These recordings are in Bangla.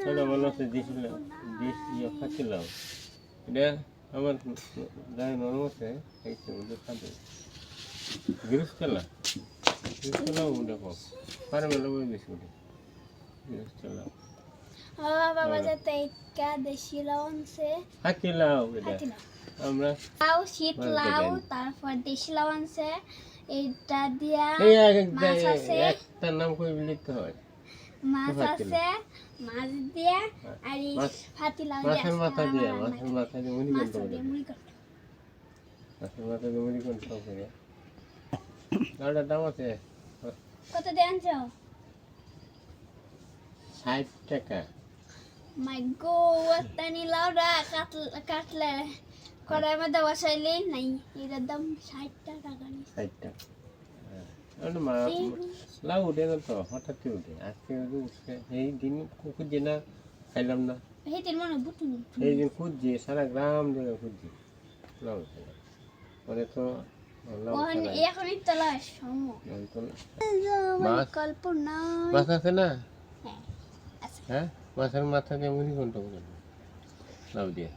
এটা দেশি লাউ দেশ ইয়ে খাসি এটা আমার গায়ে নরম আছে খাইছে খাবে। লাউ বেশি ওটা। আমরা লাউ শীত লাউ তারপর দেশি লাউ আনছে এটা দিয়া আছে। একটা নাম করে লিখতে হয়? মাছ আছে মাছ দিয়া আর এই দিয়া মাছের মাথা দিয়ে মাছের মাথা দিয়ে মুড়ি করতে করতে মাছের মাথা দিয়ে মুড়ি করতে হবে লাউটার দাম আছে? কত দিয়ে আনছো? ষাট টাকা। মাই গো তানি লাউডা কাটলে কাটলে কড়াই মধ্যে বসাইলে নাই এটার দাম ষাট টাকা ষাট টাকা। লাউ উঠে না তো হঠাৎই উঠে আজকে উঠছে এই দিন খুঁজছি না খাইলাম না এই দিন খুঁজছি সারা গ্রাম জায়গায় খুঁজছি লাউ উঠে পরে তো মাছ? আছে না হ্যাঁ মাছের মাথা দিয়ে মুড়ি ঘন্ট লাউ দিয়ে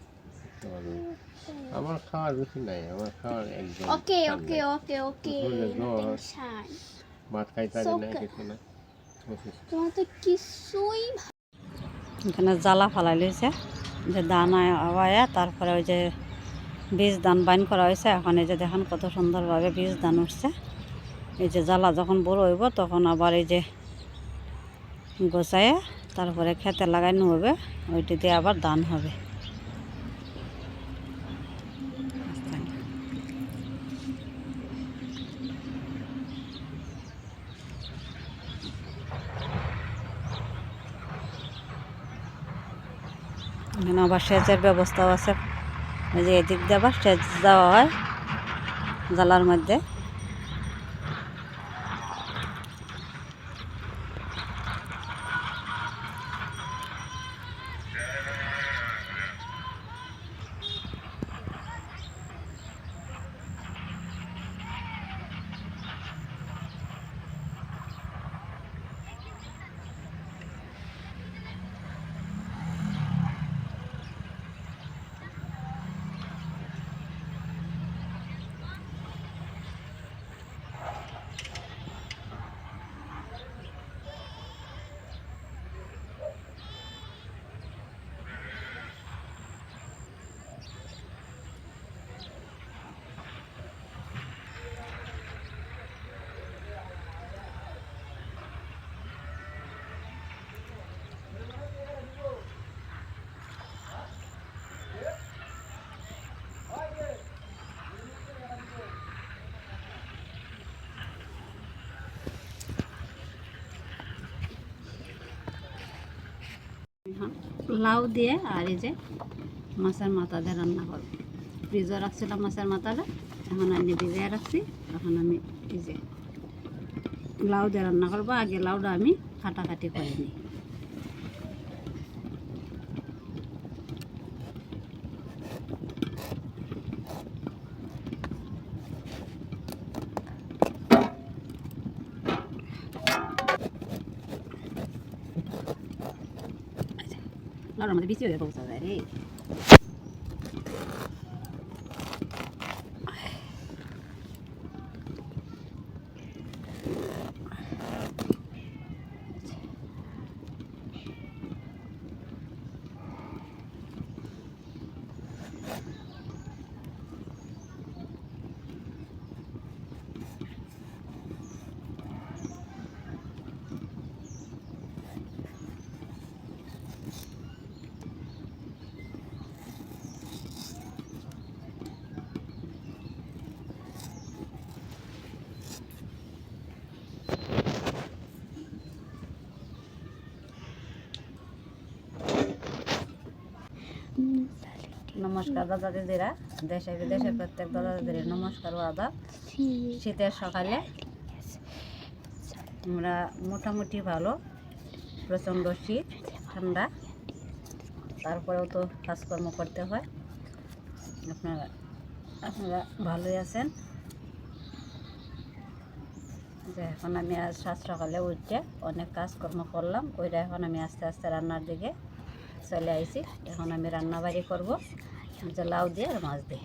আমার খাওয়ার রুচি নাই আমার খাওয়ার একদম ওকে ওকে ওকে ওকে মাছ খাইতে পারি না কিছু না তোমার তো কিছুই এখানে জ্বালা ফালাই লইছে। যে ধান আওয়ায়া তারপরে ওই যে বীজ ধান বাইন করা হয়েছে। এখন এই যে দেখেন কত সুন্দরভাবে বীজ ধান উঠছে। এই যে জ্বালা যখন বড় হইব তখন আবার এই যে গোছায় তারপরে খেতে লাগানো হবে ওইটি দিয়ে আবার ধান হবে। এখানে আবার সেচের ব্যবস্থাও আছে। যে এদিক দিয়ে আবার সেচ দেওয়া হয় জ্বালার মধ্যে। লাউ দিয়ে আর এই যে মাছের মাথা দিয়ে রান্না করব। ফ্রিজও রাখছিলাম মাছের মাথাটা এখন আমি ভিজাই রাখছি। এখন আমি এই যে লাউ দিয়ে রান্না করব। আগে লাউটা আমি কাটাকাটি করে নিই। লাউটার মধ্যে বেশি হয়ে পৌঁছা যায় রে নমস্কার দাদা দিদিরা, দেশে বিদেশে প্রত্যেক দাদা দিদির নমস্কার ও আদাব। শীতের সকালে আমরা মোটামুটি ভালো, প্রচণ্ড শীত, ঠান্ডা। তারপরেও তো কাজকর্ম করতে হয়। আপনারা আপনারা ভালোই আছেন? যে এখন আমি আজ সাত সকালে উঠে অনেক কাজকর্ম করলাম ওইটা এখন আমি আস্তে আস্তে রান্নার দিকে চলে আইছি। এখন আমি রান্নাবাড়ি করব। লাউ দিয়ে আর মাছ দিয়ে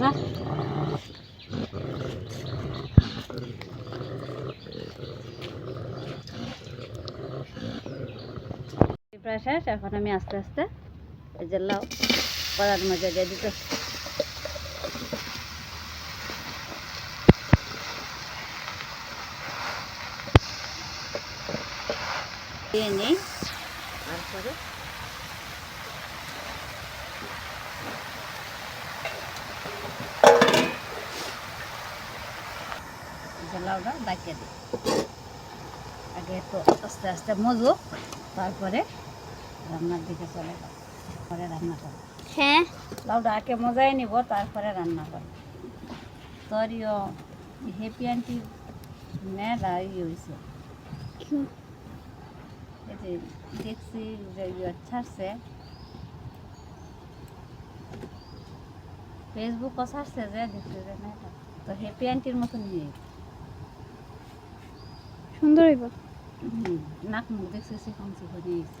না প্রায় শেষ, এখন আমি আস্তে আস্তে এই যে লাউ কড়ার মধ্যে দিয়ে দিতে দিয়ে নিই। তারপরে লাউটা ডাকিয়ে দিই। আগে একটু আস্তে আস্তে মজুক তারপরে রান্নার দিকে চলে যাও। পরে রান্না করো। হ্যাঁ? লাউটা আগে মজাই নিব তারপরে রান্না করো। তোরও হ্যাপি আন্টি মেয়েরা ইয়ে হয়েছে যে দেখছি যে ইয়ে ছাড়ছে। ফেসবুকও ছাড়ছে যে দেখছি যে মেয়েটা তো হ্যাপি আন্টির মতন নিয়ে সুন্দর হইব। হুম, নাক মুখ দেখছি চিকন চিকন নিয়েছে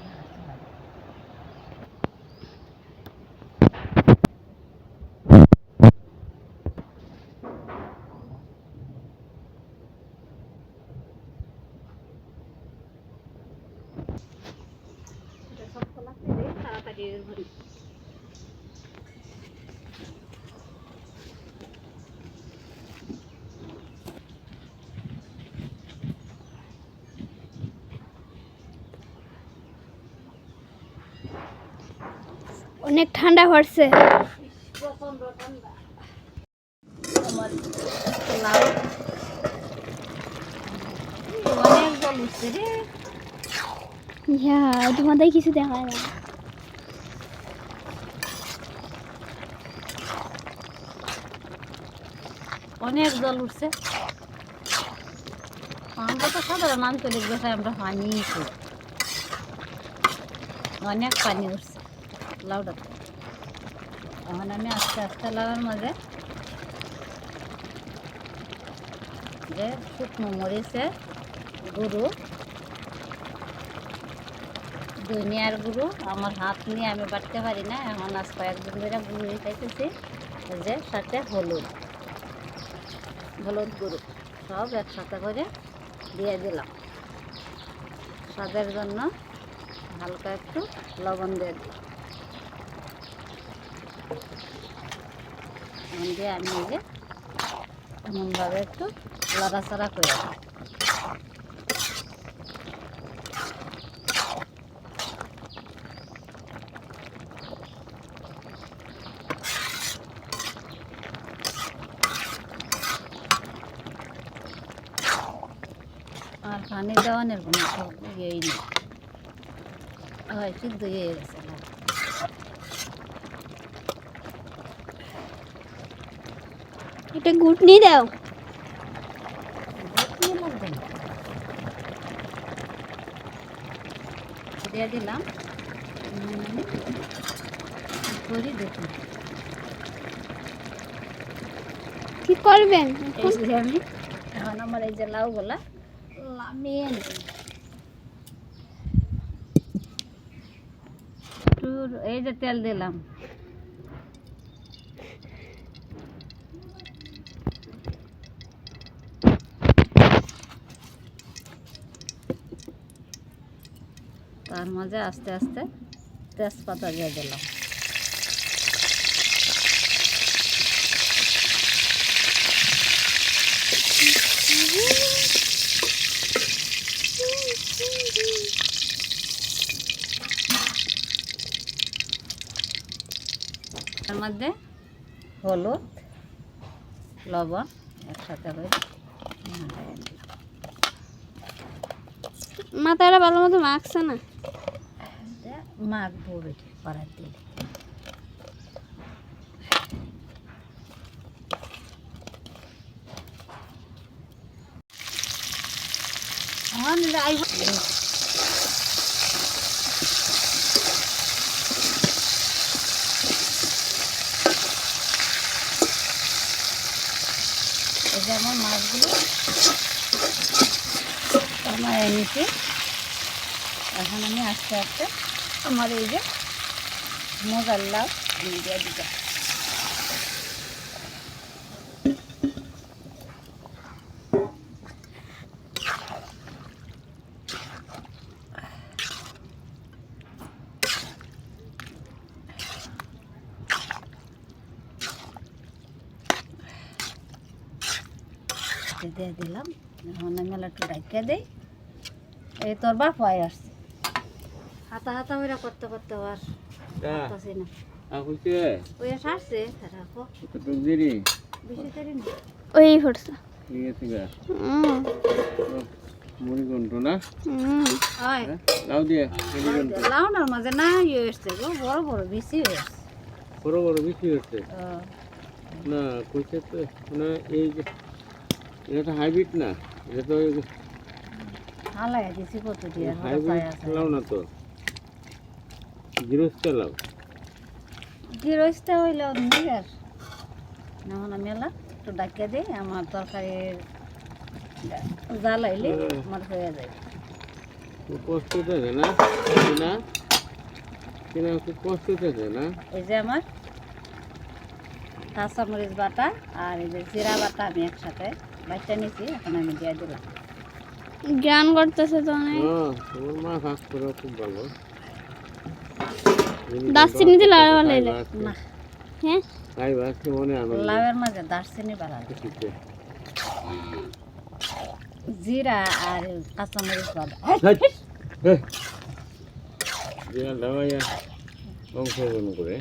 অনেক ঠান্ডা পড়ছে। তোমাদের কিছু দেখা না। অনেক জল উঠছে। আমরা তো সাধারণ আঞ্চলিক ভাষায় আমরা পানি অনেক পানি উঠছে। লাউডাতে এখন আমি আস্তে আস্তে লাগার মাঝে যে শুকনো মরিচের গুঁড়ো, ধনিয়ার গুঁড়ো, আমার হাত নিয়ে আমি বাটতে পারি না, এখন আজ কয়েকদিন ধরে গুঁড়ো খাইতেছি যে সাথে হলুদ হলুদ গুঁড়ো, সব একসাথে করে দিয়ে দিলাম। স্বাদের জন্য হালকা একটু লবণ দিয়ে দিই লবণ দিয়ে আমি এই যে এমনভাবে একটু লড়াচড়া করে। আর পানি দেওয়ানোর কোনো ইয়েই নেই হয় সিদ্ধ হয়ে গেছে এটা ঘুটনি দাও। দিয়ে দিলাম। করি দেখুন। কি করবেন আমি এখন আমার এই যে লাউগুলা একটু এই যে তেল দিলাম। তার মাঝে আস্তে আস্তে তেজপাতা দিয়ে দিলাম তার মধ্যে হলুদ, লবণ একসাথে। মাথাটা ভালো মতো মাখছে না মাখবো বেটে করার দিলে যে আমার মাছগুলো আমার এনেছি এখন আমি আস্তে আস্তে আমার এই যে আমি দিয়ে দিতে দিয়ে দিলাম। এখন আমি একটু ডাকিয়ে দিই। এই তোর বাপ হয় আসছে। হাতা হাতা ওইরা করতে করতে আর না ওই আসছে রাখো। বেশি দেরি না। ওই পড়ছে ঠিক আছে গা। হুম মুড়ি গন্ট না? হুম হ্যাঁ? লাউ দিয়ে মুড়ি গন্ট লাউনার মাঝে না ইয়ে গো বড় বড় বেশি হয়েছে। বড় বড় বেশি হচ্ছে না কইছে তো না এই যে এটা তো হাইব্রিড না এটা তো হালাই দিছি কত দিয়ে হাইব্রিড লাউ না তো? গৃহস্থ লাউ গিরস্তে হইলে নিজের এখন আমি এলাম একটু ডাকিয়ে দিই আমার তরকারির জ্বালাইলে আমার হয়ে যায়। খুব কষ্ট থাকে না কিনা কিনা খুব কষ্ট থাকে না? এই যে আমার কাঁচামরিচ বাটা আর এই যে জিরা বাটা আমি একসাথে বাচ্চা নিছি এখন আমি দিয়ে দিলাম। জ্ঞান করতেছে তো অনেক। হ্যাঁ তোমার মা কাজ করে খুব ভালো। দারচিনি দিলে আরও ভালো হইল। না। হ্যাঁ? খাই বাসকে মনে আনন্দ। লাউয়ের মাঝে দারচিনি বাড়াল খুশিতে জিরা আর কাঁচামরিচ দাবাইয়া অংশগ্রহণ করে।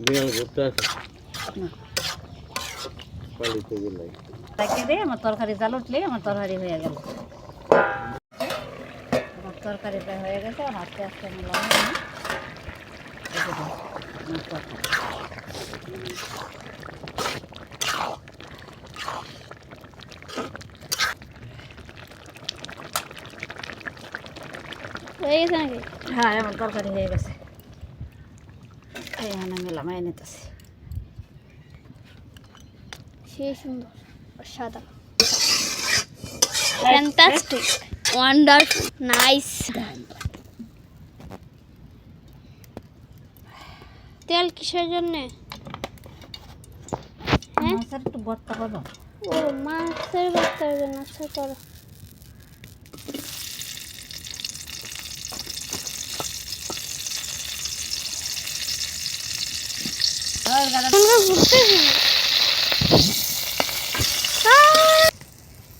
বিড়াল ঘুরতে। পালিতে তাকে দিয়ে আমার তরকারি জাল উঠলে আমার তরকারি হয়ে গেল। তরকারিটা হয়ে গেছে আর আস্তে আস্তে আমি। হয়ে গেছে নাকি? হ্যাঁ আমার তরকারি হয়ে গেছে। এই আমি লামাই নিতেছি। সেই সুন্দর সাদা ফ্যান্টাস্টিক ওয়ান্ডারফুল নাইস তেল কিসের জন্য? হ্যাঁ? মাছের একটু ভর্তা করব ও মাছের বাচ্চার জন্য আচ্ছা করো।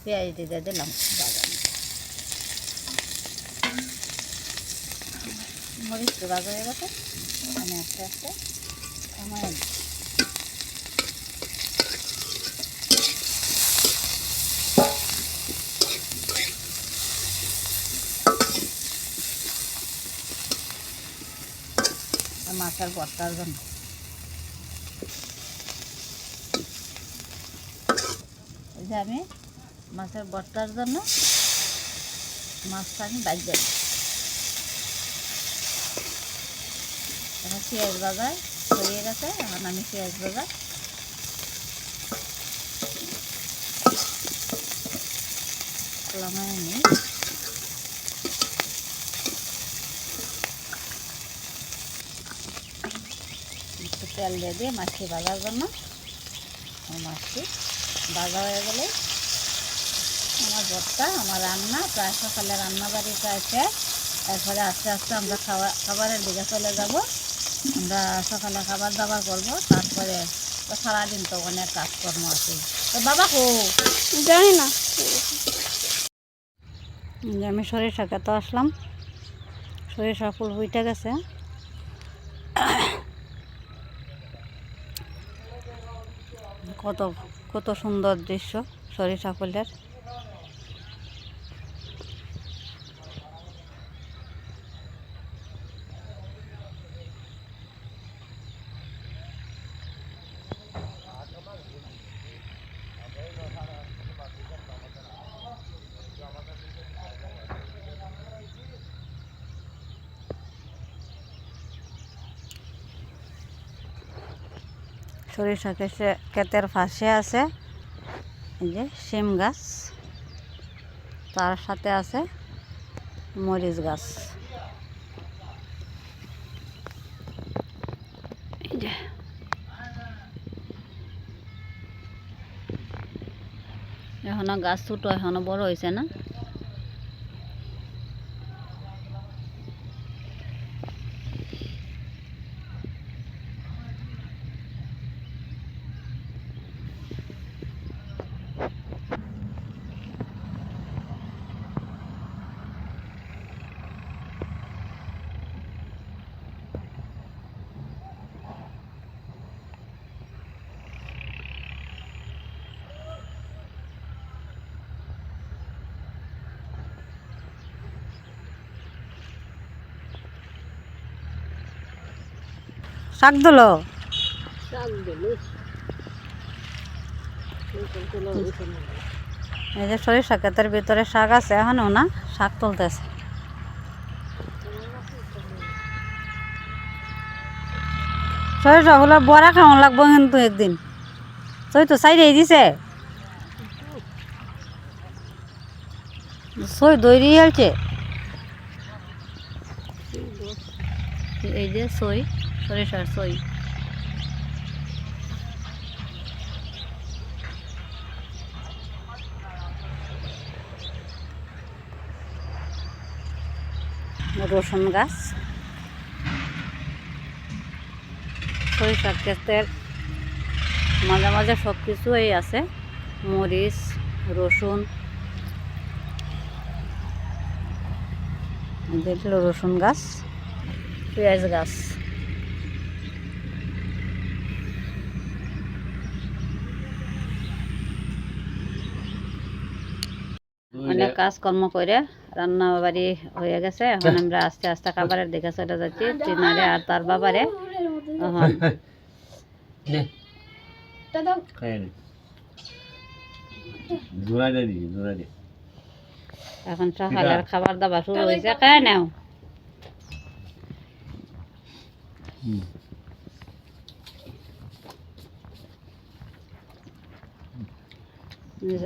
পেঁয়াজ দিয়ে দিলাম। তো বাজা হয়ে গেছে আমি আস্তে আস্তে আমার মাছের ভর্তার জন্য। এই যে আমি মাছের বর্তার জন্য মাছটা আমি বাইর দেব পেঁয়াজ বাজার হয়ে গেছে, এখন আমি পেঁয়াজ বাজার। নিই। তেল দিয়ে দিয়ে মাছটি ভাজার জন্য। মাছটি ভাজা হয়ে গেলে আমার ভর্তা, আমার রান্না, প্রায় সকালে রান্না বাড়ি প্রায় শেষ। এরপরে আস্তে আস্তে আমরা খাওয়া খাবারের দিকে চলে যাব। আমরা সকালে খাবার দাবার করব তারপরে তো সারাদিন তো অনেক কাজকর্ম আছে। তো বাবা কো? জানি না। আমি সরিষা খেতে আসলাম। সরিষা ফুল হইতে গেছে। কত কত সুন্দর দৃশ্য সরিষা ফুলের। সরিষা ক্ষেতের পাশে আছে। এই যে শিম গাছ। তার সাথে আছে মরিচ গাছ। এখনও গাছ ছোটো, এখনও বড় হয়েছে না? শাক দিলো? এই যে সরিষা ক্ষেতের ভিতরে শাক আছে এখনও না? শাক তুলতেছে। সরিষা ফুলের বড়া খাওয়ান লাগবো কিন্তু একদিন? সই তো সাইডে দিছে। সই দৈরি হেলছে এই যে সই। সরিষার সই। রসুন গাছ। সরিষার ক্ষেতের মাঝে মাঝে সব কিছুই আছে। মরিচ, রসুন। দেখল রসুন গাছ, পেঁয়াজ গাছ অনেক কাজকর্ম করে রান্না বাড়ি হয়ে গেছে। এখন আমরা আস্তে আস্তে খাবারের দিকে চলে যাচ্ছি তিনারে আর তার বাবারে। এখন সকালের খাবার দাবার শুরু হয়েছে। খায় নাও।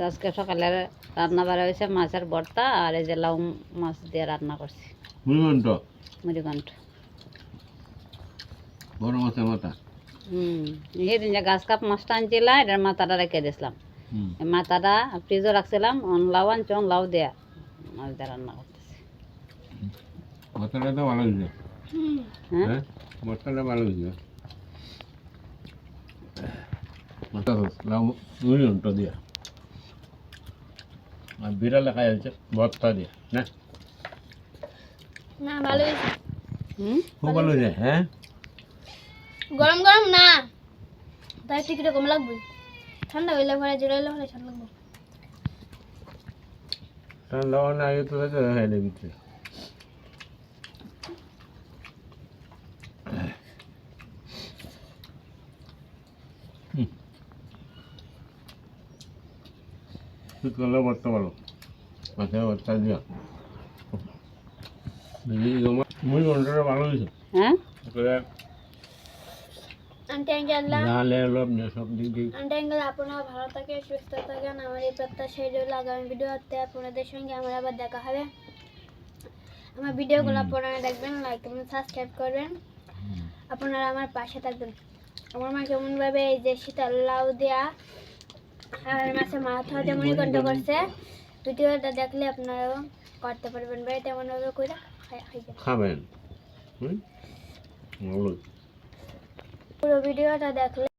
আজকে সকালে রান্না বাড়া হয়েছে মাছের ভর্তা আর এই যে লাউ মাছ দিয়ে রান্না করছি। মুড়িঘণ্ট? মুড়িঘণ্ট। বড় মাছের মাথা হুম সেদিন যে গাছ কাপ মাছটা আনছিলাম এটার মাথাটা রেখে দিয়েছিলাম। মাথাটা ফ্রিজে রাখছিলাম অন লাউ আনছি অন লাউ দেয়া মাছ দিয়ে রান্না করতেছি। মাথাটা তো ভালো হয়েছে। হ্যাঁ? হ্যাঁ? মাথাটা ভালো হয়েছে। মাথা লাউ মুড়িঘণ্ট দিয়া। আর বিড়ালে খাই হয়েছে ভর্তা দিয়ে না? না ভালো খুব ভালো হয়েছে হ্যাঁ? গরম গরম না। তাই ঠিক রকম লাগবে? ঠান্ডা হইলে পরে জোরাইলে পরে ঠান্ডা লাগবে। ঠান্ডা মানে আগে তো হয়েছে খাই ভিতরে শীতকালে ভর্তা ভালো মাথায় ভর্তা দিয়া মুই ঘন্টাটা ভালো হয়েছে হ্যাঁ অলপ সব দিক দিয়ে আন্টি আঙ্কেল আপনারা ভালো থাকেন সুস্থ থাকেন আমার এই প্রত্যাশাই রইল আগামী ভিডিওতে আপনাদের সঙ্গে আমার আবার দেখা হবে। আমার ভিডিওগুলো আপনারা দেখবেন লাইক এবং সাবস্ক্রাইব করবেন। আপনারা আমার পাশে থাকবেন। আমার মা কেমনভাবে এই যে শীতল লাউ দেয়া আর মাছের মাথা তেমনই মণিকণ্ঠ করছে ভিডিওটা দেখলে আপনারাও করতে পারবেন। বাড়িতে তেমনভাবে করে খাবেন। পুরো ভিডিওটা দেখলে